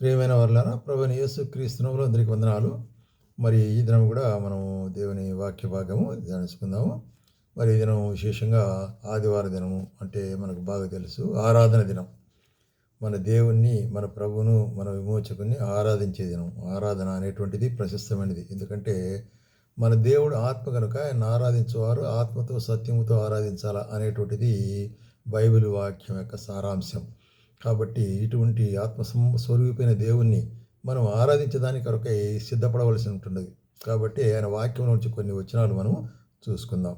ప్రియమైన వారులారా ప్రభుని యేసు క్రీస్తునంలో అందరికీ వందనాలు. మరి ఈ దినం కూడా మనం దేవుని వాక్య భాగము ధ్యానించుకుందాము. మరి ఈ దినం విశేషంగా ఆదివార దినము అంటే మనకు బాగా తెలుసు ఆరాధన దినం. మన దేవుణ్ణి మన ప్రభువును మన విమోచకుని ఆరాధించే దినం ఆరాధన అనేటువంటిది ప్రశస్తమైనది. ఎందుకంటే మన దేవుడు ఆత్మ కనుక ఆయన ఆరాధించేవారు ఆత్మతో సత్యముతో ఆరాధించాలా అనేటువంటిది బైబిల్ వాక్యం యొక్క సారాంశం. కాబట్టి ఇటువంటి ఆత్మ స్వరూపైన దేవుణ్ణి మనం ఆరాధించడానికి కొరకై సిద్ధపడవలసి ఉంటుంది కాబట్టి ఆయన వాక్యం నుంచి కొన్ని వచనాలు మనం చూసుకుందాం.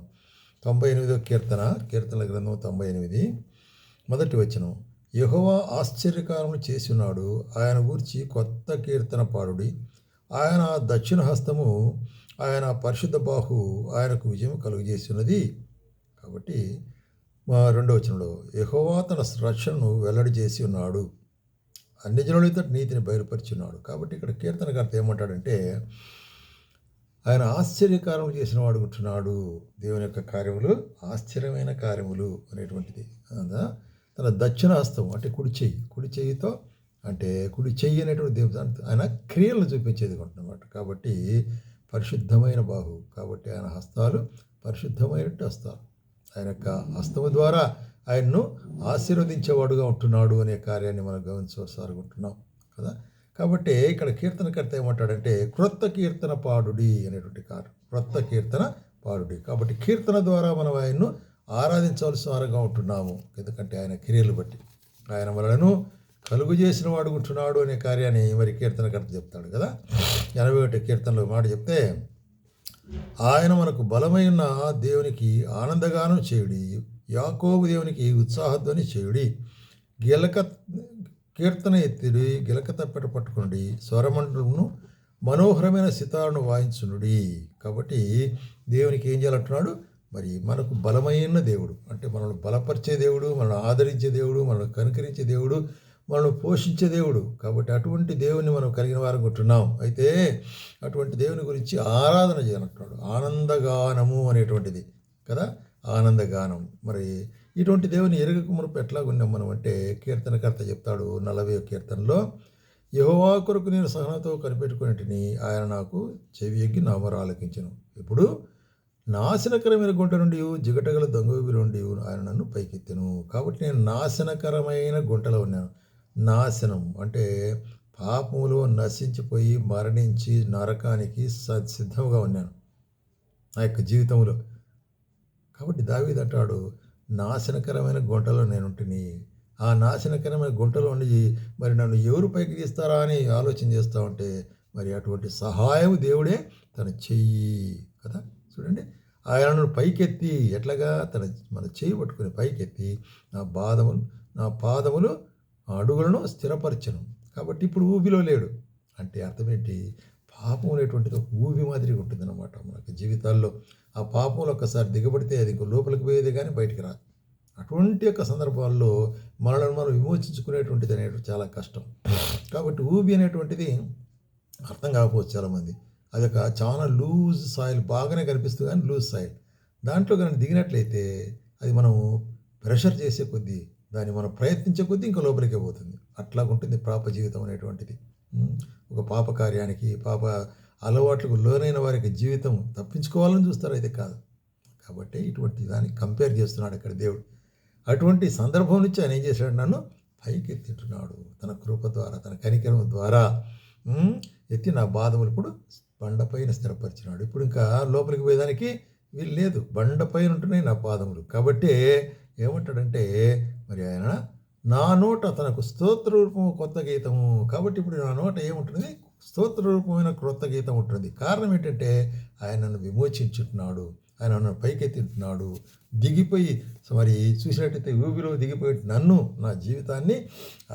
తొంభై ఎనిమిదో కీర్తన కీర్తనల గ్రంథం తొంభై ఎనిమిది. మొదటి వచనం యహోవా ఆశ్చర్యకారములు చేసి ఉన్నాడు ఆయన గూర్చి కొత్త కీర్తన పాడుడి. ఆయన దక్షిణ హస్తము ఆయన పరిశుద్ధ బాహు ఆయనకు విజయం కలుగజేస్తున్నది కాబట్టి మా రెండవ వచనంలో యహోవా తన రక్షణను వెల్లడి చేసి ఉన్నాడు. అన్ని జనులతో నీతిని బయలుపరిచి ఉన్నాడు కాబట్టి ఇక్కడ కీర్తనకర్త ఏమంటాడంటే ఆయన ఆశ్చర్యకారములు చేసిన వాడు ఉంటున్నాడు. దేవుని యొక్క కార్యములు ఆశ్చర్యమైన కార్యములు అనేటువంటిది. తన దక్షిణ హస్తం అంటే కుడి చెయ్యి. కుడి చెయ్యితో అంటే కుడి చెయ్యి అనేటువంటి దేవుడు ఆయన క్రియలను చూపించేది అనమాట కాబట్టి పరిశుద్ధమైన బాహు కాబట్టి ఆయన హస్తాలు పరిశుద్ధమైనట్టు హస్తాలు. ఆయన యొక్క హస్తము ద్వారా ఆయన్ను ఆశీర్వదించేవాడుగా ఉంటున్నాడు అనే కార్యాన్ని మనం గమనించవలసి ఉంటున్నాం కదా? కాబట్టి ఇక్కడ కీర్తనకర్త ఏమంటాడంటే క్రొత్త కీర్తన పాడుడి అనేటువంటి కారు క్రొత్త కీర్తన పాడుడి కాబట్టి కీర్తన ద్వారా మనం ఆయన్ను ఆరాధించవలసిన వారుగా ఉంటున్నాము. ఎందుకంటే ఆయన క్రియలు బట్టి ఆయన మనలను కలుగు చేసిన వాడు ఉంటున్నాడు అనే కార్యాన్ని మరి కీర్తనకర్త చెప్తాడు కదా? ఎనభై ఒకటి కీర్తనలో మాట చెప్తే ఆయన మనకు బలమైన దేవునికి ఆనందగానం చేయుడి. యాకోబు దేవునికి ఉత్సాహధ్వని చేయుడి. గిలక కీర్తన ఎత్తిడి గిలక తప్పెట పట్టుకునుడి. స్వరమండలమును మనోహరమైన సితారును వాయించునుడి. కాబట్టి దేవునికి ఏం చేయాలంటున్నాడు? మరి మనకు బలమైన దేవుడు. అంటే మనల్ని బలపరిచే దేవుడు మనల్ని ఆదరించే దేవుడు మనల్ని కనుకరించే దేవుడు మనల్ని పోషించే దేవుడు. కాబట్టి అటువంటి దేవుని మనం కలిగిన వారం కొట్టున్నాం. అయితే అటువంటి దేవుని గురించి ఆరాధన చేయాలంటున్నాడు ఆనందగానము అనేటువంటిది. కదా? ఆనందగానం. మరి ఇటువంటి దేవుని ఎరగకు మునుపు ఎట్లా ఉన్నాం మనం అంటే కీర్తనకర్త చెప్తాడు నలభై కీర్తనలో యహోవా కొరకు నేను సహనతో కనిపెట్టుకునేటిని ఆయన నాకు చెవి ఎగ్గి నామరు ఆలకించను ఇప్పుడు నాశనకరమైన గుంట నుండి జిగటగల దొంగవి నుండి ఆయన నన్ను పైకెత్తెను. కాబట్టి నేను నాశనకరమైన గుంటలో ఉన్నాను. నాశనం. అంటే పాపములో నశించిపోయి మరణించి నరకానికి స- సిద్ధంగా ఉన్నాను నా యొక్క జీవితంలో. కాబట్టి దావీద్ అంటాడు నాశనకరమైన గుంటలో నేనుంటిని. ఆ నాశనకరమైన గుంటలో ఉండి మరి నన్ను ఎవరు పైకి తీస్తారా అని ఆలోచన చేస్తూ ఉంటే మరి అటువంటి సహాయం దేవుడే తన చెయ్యి కదా. చూడండి ఆయనను పైకెత్తి ఎట్లాగా తన మన చేయి పట్టుకుని పైకెత్తి నా బాధములు నా పాదములు అడుగులను స్థిరపరచను. కాబట్టి ఇప్పుడు ఊబిలో లేడు. అంటే అర్థమేంటి? పాపం అనేటువంటిది ఒక ఊబి మాదిరిగా ఉంటుంది అనమాట మనకు జీవితాల్లో. ఆ పాపంలో ఒక్కసారి దిగబడితే అది ఇంకో లోపలికి పోయేది కానీ బయటికి రాదు. అటువంటి యొక్క సందర్భాల్లో మనలను మనం విమోచించుకునేటువంటిది అనేటువంటి చాలా కష్టం. కాబట్టి ఊబి అనేటువంటిది అర్థం కాకపోవచ్చు చాలామంది. అది ఒక చాలా లూజ్ సాయిల్ బాగానే కనిపిస్తుంది కానీ లూజ్ సాయిల్. దాంట్లో కానీ దిగినట్లయితే అది మనం ప్రెషర్ చేసే కొద్దీ దాన్ని మనం ప్రయత్నించే కొద్దీ ఇంకా లోపలికే పోతుంది. అట్లా ఉంటుంది పాప జీవితం అనేటువంటిది. ఒక పాప కార్యానికి పాప అలవాట్లకు లోనైన వారికి జీవితం తప్పించుకోవాలని చూస్తారు అయితే కాదు. కాబట్టి ఇటువంటి దానికి కంపేర్ చేస్తున్నాడు అక్కడ దేవుడు. అటువంటి సందర్భం నుంచి ఆయన ఏం చేశాడు? నన్ను పైకి ఎత్తింటున్నాడు తన కృప ద్వారా తన కనికరం ద్వారా ఎత్తి నా బాధములు ఇప్పుడు బండపైన స్థిరపరిచినాడు. ఇప్పుడు ఇంకా లోపలికి పోయేదానికి వీలు లేదు. బండపైన ఉంటున్నాయి నా పాదములు కాబట్టి ఏమంటాడంటే మరి ఆయన నా నోట తనకు స్తోత్ర రూపము కొత్త గీతము. కాబట్టి ఇప్పుడు నా నోట ఏముంటుంది? స్తోత్ర రూపమైన క్రొత్త గీతం ఉంటుంది. కారణం ఏంటంటే ఆయన నన్ను విమోచించుంటున్నాడు ఆయన నన్ను పైకెత్తింటున్నాడు. దిగిపోయి మరి చూసినట్టయితే ఊబిలో దిగిపోయి నన్ను నా జీవితాన్ని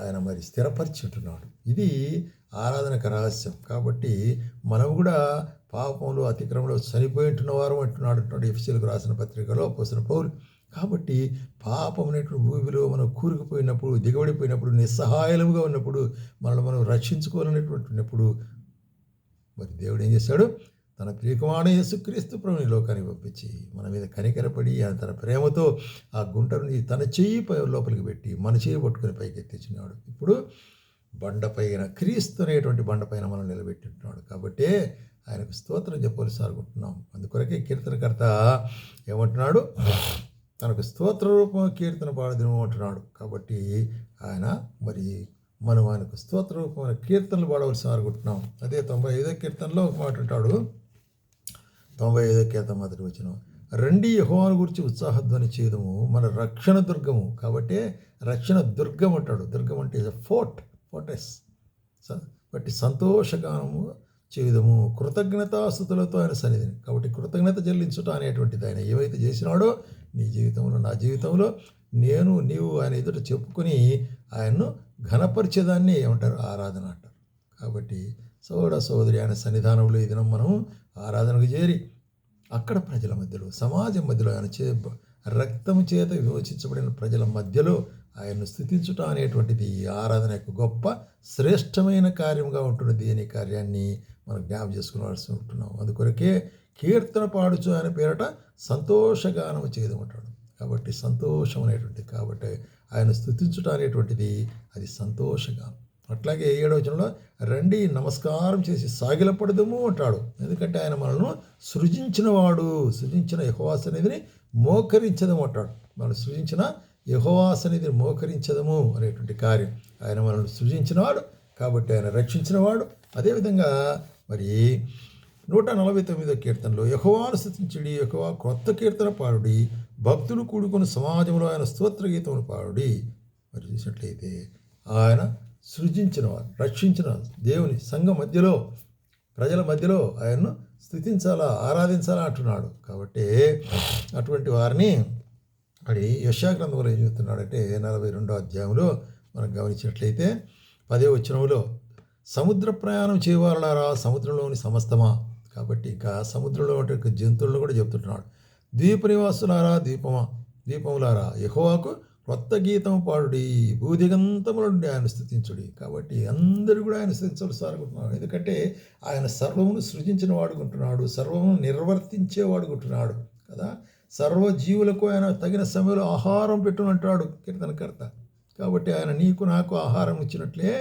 ఆయన మరి స్థిరపరిచి ఉంటున్నాడు ఇది ఆరాధనకు రహస్యం. కాబట్టి మనం కూడా పాపంలో అతిక్రమంలో చనిపోయి ఉంటున్న వారు అంటున్నాడు. అంటున్నాడు ఎఫ్సీలకు రాసిన పత్రికలో పోసిన పౌరులు కాబట్టి పాపం అనేటువంటి భూమిలో మనం కూరుకుపోయినప్పుడు దిగబడిపోయినప్పుడు నిస్సహాయలుగా ఉన్నప్పుడు మనల్ని మనం రక్షించుకోవాలనేటువంటినప్పుడు మరి దేవుడు ఏం చేశాడు? తన ప్రియకుమారుడు యేసుక్రీస్తు ప్రభుని లోకానికి పంపించి మన మీద కనికరపడి ఆయన తన ప్రేమతో ఆ గుంట నుంచి తన చెయ్యి పై లోపలికి పెట్టి మన చెయ్యి పట్టుకొని పైకి ఎత్తించినాడు. ఇప్పుడు బండపైన క్రీస్తు అనేటువంటి బండపైన మనం నిలబెట్టింటున్నాడు. కాబట్టి ఆయనకు స్తోత్రం చెప్పవలసి అనుకుంటున్నాం అందుకొరకే కీర్తనకర్త ఏమంటున్నాడు? తనకు స్తోత్ర రూపం కీర్తన పాడదును అంటున్నాడు. కాబట్టి ఆయన మరి మనం ఆయనకు స్తోత్ర రూపమైన కీర్తనలు పాడవలసిన అనుకుంటున్నాం అదే తొంభై ఐదో కీర్తనలో ఒక మాట అంటాడు. తొంభై ఐదో కీర్తన మొదటి వచ్చిన రండి యహోవాను గురించి ఉత్సాహధ్వని చేయదము మన రక్షణ దుర్గము. కాబట్టి రక్షణ దుర్గం అంటాడు. దుర్గం అంటే ఫోర్ట్ ఫోర్టెస్ బట్టి సంతోషగానము చేయదము. కృతజ్ఞతాస్థుతులతో ఆయన సన్నిధిని. కాబట్టి కృతజ్ఞత చెల్లించుట అనేటువంటిది ఆయన ఏవైతే చేసినాడో నీ జీవితంలో నా జీవితంలో నేను నీవు ఆయన ఎదుట చెప్పుకొని ఆయన్ను ఘనపరిచేదాన్ని ఏమంటారు? ఆరాధన అంటారు. కాబట్టి సోదర సోదరి ఆయన సన్నిధానంలో ఈ దినం మనం ఆరాధనకు చేరి అక్కడ ప్రజల మధ్యలో సమాజం మధ్యలో ఆయన చే రక్తం చేత విమోచించబడిన ప్రజల మధ్యలో ఆయన్ను స్థుతించుట అనేటువంటిది ఈ ఆరాధన యొక్క గొప్ప శ్రేష్టమైన కార్యంగా ఉంటుంది దీని కార్యాన్ని మనం జ్ఞాపం చేసుకోవాల్సి ఉంటున్నాం. అందుకొరకే కీర్తన పాడుచు ఆయన పేరట సంతోషగానం చేయదమంటాడు కాబట్టి సంతోషం అనేటువంటి కాబట్టి ఆయన స్థుతించుట అనేటువంటిది అది సంతోషగానం. అట్లాగే ఏడవచనంలో రండి నమస్కారం చేసి సాగిలపడదము అంటాడు. ఎందుకంటే ఆయన మనల్ని సృజించినవాడు సృజించిన యహోవాస అనేది మోకరించదము అంటాడు. మనం సృజించిన యహోవాస అనేది మోకరించదము అనేటువంటి కార్యం. ఆయన మనల్ని సృజించినవాడు కాబట్టి ఆయన రక్షించినవాడు. అదేవిధంగా మరి నూట నలభై తొమ్మిదో కీర్తనలో యహోవాను స్థుతించడి యహోవా కొత్త కీర్తన పాడుడి భక్తులు కూడుకుని సమాజంలో ఆయన స్తోత్ర గీతమును పాడుడి. మరి చూసినట్లయితే ఆయన సృజించినవారు రక్షించిన దేవుని సంఘ మధ్యలో ప్రజల మధ్యలో ఆయన్ను స్థుతించాలా ఆరాధించాలా అంటున్నాడు. కాబట్టి అటువంటి వారిని మరి యశాగ్రంథంలో ఏం చెబుతున్నాడంటే నలభై రెండో అధ్యాయంలో మనం గమనించినట్లయితే పదే వచనంలో సముద్ర ప్రయాణం చేయవాలరా సముద్రంలోని సమస్తమా? కాబట్టి ఇక సముద్రంలో ఉండే జంతువులను కూడా చెప్తుంటున్నాడు. ద్వీప నివాసులారా దీపమా దీపములారా యహోవాకు కొత్త గీతం పాడుడి భూదిగంతముల నుండి ఆయన స్థుతించుడి. కాబట్టి అందరూ కూడా ఆయన స్థుతించవలసి అనుకుంటున్నాడు ఎందుకంటే ఆయన సర్వమును సృజించిన వాడుకుంటున్నాడు సర్వమును నిర్వర్తించే వాడుకుంటున్నాడు కదా. సర్వజీవులకు ఆయన తగిన సమయంలో ఆహారం పెట్టునంటాడు కీర్తనకర్త. కాబట్టి ఆయన నీకు నాకు ఆహారం ఇచ్చినట్లే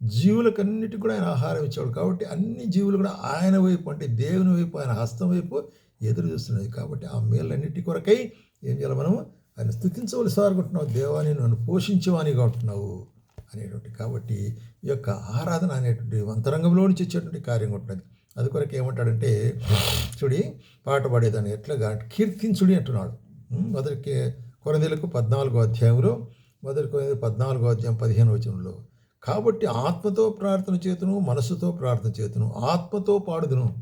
జీవులకన్నిటికి కూడా ఆయన ఆహారం ఇచ్చాడు కాబట్టి అన్ని జీవులు కూడా ఆయన వైపు అంటే దేవుని వైపు ఆయన హస్తం వైపు ఎదురు చూస్తున్నాయి కాబట్టి ఆ మేళ్ళన్నిటి కొరకై ఏం చేయాలి మనము ఆయన స్థుతించవలసి అనుకుంటున్నావు దేవాన్ని నన్ను పోషించేవానిగా ఉంటున్నావు అనేటువంటి. కాబట్టి ఈ యొక్క ఆరాధన అనేటువంటి అంతరంగంలో నుంచి వచ్చేటువంటి కార్యం ఉంటుంది అది కొరకు ఏమంటాడంటే చూడి పాట పాడేదాన్ని ఎట్లాగా కీర్తించుడి అంటున్నాడు. మొదటికి కొరందేలకు పద్నాలుగో అధ్యాయంలో మొదటి కొనది పద్నాలుగో అధ్యాయం పదిహేను వచనంలో కాబట్టి ఆత్మతో ప్రార్థన చేతును మనస్సుతో ప్రార్థన చేతును ఆత్మతో పాడుదును.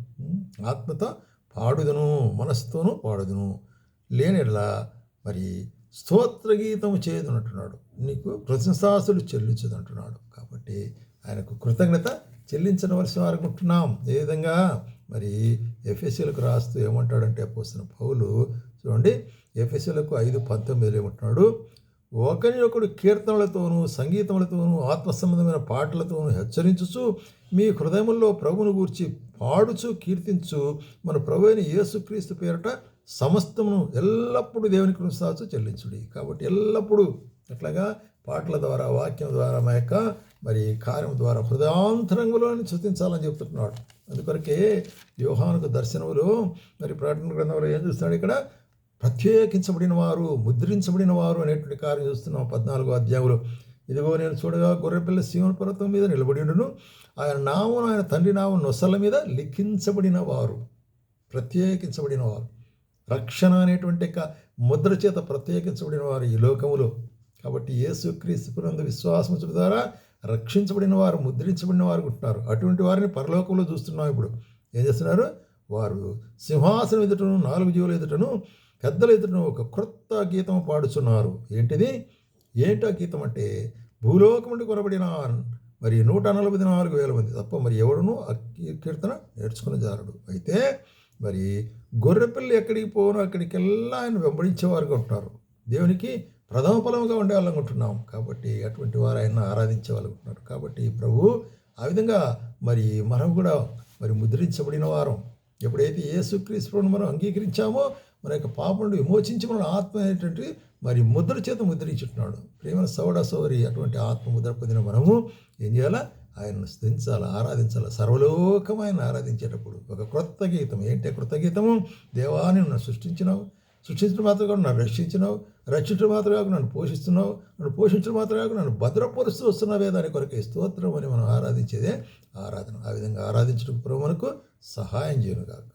ఆత్మతో పాడుదును మనస్సుతోనూ పాడుదును. లేనిలా మరి స్తోత్రగీతము చేయదునంటున్నాడు. నీకు ప్రశంసాసులు చెల్లించదు అంటున్నాడు కాబట్టి ఆయనకు కృతజ్ఞత చెల్లించవలసి అనుకుంటున్నాం ఏ విధంగా? మరి ఎఫ్ఎస్సీలకు రాస్తూ ఏమంటాడంటే పోస్తున్న పౌలు చూడండి ఎఫ్ఎస్సీలకు ఐదు పంతొమ్మిదిలో ఏమంటున్నాడు? ఒకరినొకడు కీర్తనలతోనూ సంగీతములతోనూ ఆత్మ సంబంధమైన పాటలతోనూ హెచ్చరించుచు మీ హృదయముల్లో ప్రభును గూర్చి పాడుచు కీర్తించు మన ప్రభు అయిన యేసుక్రీస్తు పేరట సమస్తమును ఎల్లప్పుడూ దేవుని కృషాచు చెల్లించుడి. కాబట్టి ఎల్లప్పుడూ అట్లాగా పాటల ద్వారా వాక్యం ద్వారా మా యొక్క మరి కార్యం ద్వారా హృదయాంతరంగులోని చుతించాలని చెప్తున్నాడు. అందుకొరకే వ్యూహానికి దర్శనములు మరి ప్రకటన గ్రంథంలో ఏం చూస్తున్నాడు ఇక్కడ? ప్రత్యేకించబడిన వారు ముద్రించబడిన వారు అనేటువంటి కార్యం చూస్తున్నాం పద్నాలుగో అధ్యాయంలో. ఇదిగో నేను చూడగా గొర్రెపిల్ల శివన పర్వతం మీద నిలబడి ఉండును. ఆయన నామను ఆయన తండ్రి నామం నొసల మీద లిఖించబడిన వారు ప్రత్యేకించబడిన వారు రక్షణ అనేటువంటి ముద్ర చేత ప్రత్యేకించబడిన వారు ఈ లోకములో. కాబట్టి యేసు క్రీస్తునందు విశ్వాసం ద్వారా రక్షించబడిన వారు ముద్రించబడిన వారు ఉంటున్నారు. అటువంటి వారిని పరలోకంలో చూస్తున్నాం ఇప్పుడు. ఏం చేస్తున్నారు? వారు సింహాసనం ఎదుటను నాలుగు జీవుల ఎదుటను పెద్దల ఎదురున ఒక క్రొత్త గీతం పాడుచున్నారు ఏంటిది? ఏంటా గీతం అంటే భూలోకం నుండి కొనబడిన మరి నూట నలభై నాలుగు వేల మంది తప్ప మరి ఎవరునూ ఆ కీర్తన నేర్చుకుని జారుడు. అయితే మరి గొర్రెపిల్లి ఎక్కడికి పోను అక్కడికెల్లా ఆయన వెంబడించేవారుగా ఉంటారు దేవునికి ప్రథమ ఫలముగా ఉండే కాబట్టి అటువంటి వారు ఆయన ఆరాధించే వాళ్ళు ఉంటున్నారు. కాబట్టి ప్రభు ఆ విధంగా మరి మనం కూడా మరి ముద్రించబడిన వారం. ఎప్పుడైతే యేసుక్రీస్తుని మనం అంగీకరించామో మన యొక్క పాపములను విమోచించి మన ఆత్మ అనేటువంటి మరి ముద్ర చేత ముద్రించుంటున్నాడు. ప్రేమ సౌడ సౌరి అటువంటి ఆత్మ ముద్ర పొందిన మనము ఏం చేయాలా? ఆయనను స్థించాలా ఆరాధించాలా? ఆయన ఆరాధించేటప్పుడు ఒక క్రొత్త గీతం ఏంటి ఆ క్రొత్త గీతము? దేవాన్ని నన్ను సృష్టించినావు. సృష్టించడం మాత్రం కాదు నన్ను రక్షించినావు. రక్షించడం మాత్రం కాకుండా నన్ను పోషిస్తున్నావు. నన్ను పోషించడం మాత్రం కాకుండా నన్ను భద్రపరుస్తూ వస్తున్నావే దాని కొరకే స్తోత్రం అని మనం ఆరాధించేదే ఆరాధన. ఆ విధంగా ఆరాధించడం మనకు సహాయం చేయను కాక